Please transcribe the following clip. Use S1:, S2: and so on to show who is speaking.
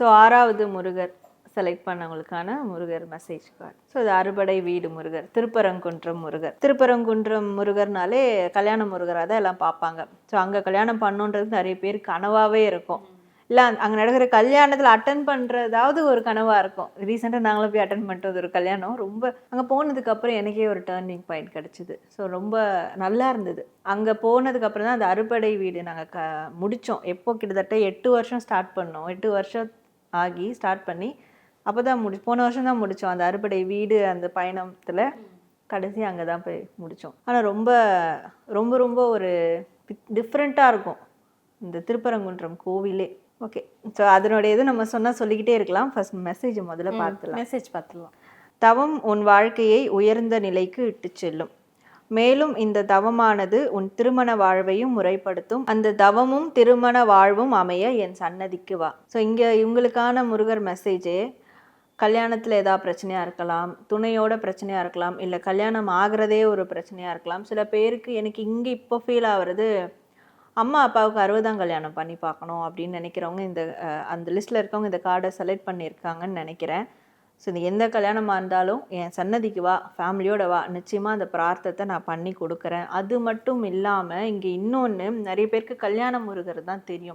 S1: So ஆறாவது Murugar select பண்ணவங்களுக்கான Murugar message card so இது அறுபடை வீடு முருகர் திருப்பரங்குன்றம் முருகர். திருப்பரங்குன்றம் முருகர்னாலே கல்யாண முருகராக தான் எல்லாம் பார்ப்பாங்க. ஸோ அங்கே கல்யாணம் பண்ணுன்றது நிறைய பேர் கனவாகவே இருக்கும். இல்லை அங்கே நடக்கிற கல்யாணத்தில் அட்டன் பண்ணுறதாவது ஒரு கனவாக இருக்கும். ரீசெண்டாக நாங்களும் போய் அட்டன் பண்ணிட்டு ஒரு கல்யாணம். ரொம்ப அங்கே போனதுக்கப்புறம் எனக்கே ஒரு டேர்னிங் பாயிண்ட் கிடச்சிது. ஸோ ரொம்ப நல்லா இருந்தது. அங்கே போனதுக்கப்புறம் தான் அந்த அறுபடை வீடு நாங்கள் க முடித்தோம் எப்போ கிட்டத்தட்ட எட்டு வருஷம் ஸ்டார்ட் பண்ணோம். எட்டு வருஷம் ஆகி ஸ்டார்ட் பண்ணி அப்போ தான் முடி போன வருஷம் தான் முடித்தோம் அந்த அறுபடை வீடு அந்த பயணத்தில் கடைசி அங்கே தான் போய் முடித்தோம் ஆனால் ரொம்ப ரொம்ப ரொம்ப ஒரு டிஃப்ரெண்ட்டாக இருக்கும். இந்த திருப்பரங்குன்றம் கோவிலே. ஓகே ஸோ அதனுடைய இது நம்ம சொன்னால் சொல்லிக்கிட்டே இருக்கலாம். ஃபர்ஸ்ட் மெசேஜ் முதல்ல பார்த்துலாம்
S2: மெசேஜ் பார்த்துடலாம்.
S1: தவம் உன் வாழ்க்கையை உயர்ந்த நிலைக்கு இட்டுச் செல்லும். மேலும் இந்த தவமானது உன் திருமண வாழ்வையும் முறைப்படுத்தும். அந்த தவமும் திருமண வாழ்வும் அமைய என் சன்னதிக்கு வா. ஸோ இங்கே இவங்களுக்கான முருகர் மெசேஜே கல்யாணத்தில் ஏதாவது பிரச்சனையாக இருக்கலாம் துணையோட பிரச்சனையாக இருக்கலாம் இல்லை கல்யாணம் ஆகிறதே ஒரு பிரச்சனையாக இருக்கலாம். சில பேருக்கு எனக்கு இங்கே இப்போ ஃபீல் ஆகிறது அம்மா அப்பாவுக்கு அறுபதாம் கல்யாணம் பண்ணி பார்க்கணும் அப்படின்னு நினைக்கிறவங்க இந்த அந்த லிஸ்ட்டில் இருக்கவங்க இந்த கார்டை செலக்ட் பண்ணியிருக்காங்கன்னு நினைக்கிறேன். ஸோ இந்த எந்த கல்யாணமாக இருந்தாலும் என் சன்னதிக்கு வா ஃபேமிலியோட வா. நிச்சயமாக அந்த பிரார்த்தத்தை நான் பண்ணி கொடுக்குறேன். அது மட்டும் இல்லாமல் இங்கே இன்னொன்று நிறைய பேருக்கு கல்யாண முருகர் தான் தெரியும்.